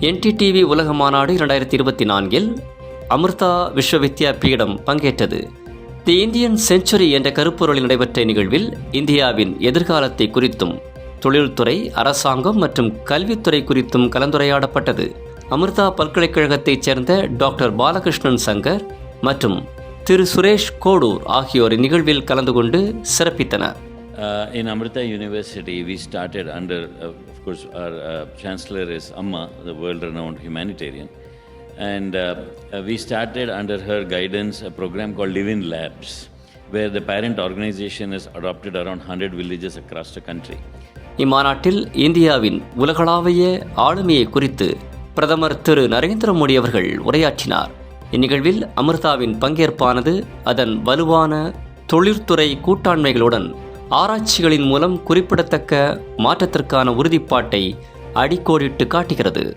NDTV உலக மாநாடு இரண்டாயிரத்தி இருபத்தி நான்கில் அமிர்தா விஸ்வவித்யா பீடம் பங்கேற்றது. தி இந்தியன் செஞ்சுரி என்ற கருப்பொருளில் நடைபெற்ற நிகழ்வில் இந்தியாவின் எதிர்காலத்தை குறித்தும் தொழில்துறை அரசாங்கம் மற்றும் கல்வித்துறை குறித்தும் கலந்துரையாடப்பட்டது. அமிர்தா பல்கலைக்கழகத்தைச் சேர்ந்த டாக்டர் பாலகிருஷ்ணன் சங்கர் மற்றும் திரு சுரேஷ் கோடூர் ஆகியோர் இந்நிகழ்வில் கலந்து கொண்டு சிறப்பித்தனர். Uh, in Amrita University, we started under, uh, of course, our uh, chancellor is Amma, the world-renowned humanitarian, and uh, uh, we started under her guidance a program called Live in Labs, where the parent organization has adopted around 100 villages across the country. இம்மாநாட்டில் இந்தியாவின் உலகளாவிய ஆளுமையை குறித்து பிரதமர் திரு நரேந்திர மோடி அவர்கள் உரையாற்றினார் இந்நிகழ்வில் அமிர்தாவின் பங்கேற்பானது அதன் வலுவான தொழிற்துறை கூட்டாண்மைகளுடன் ஆராய்ச்சிகளின் மூலம் குறிப்பிடத்தக்க மாற்றத்திற்கான உறுதிப்பாட்டை அடிக்கோடிட்டு காட்டுகிறது.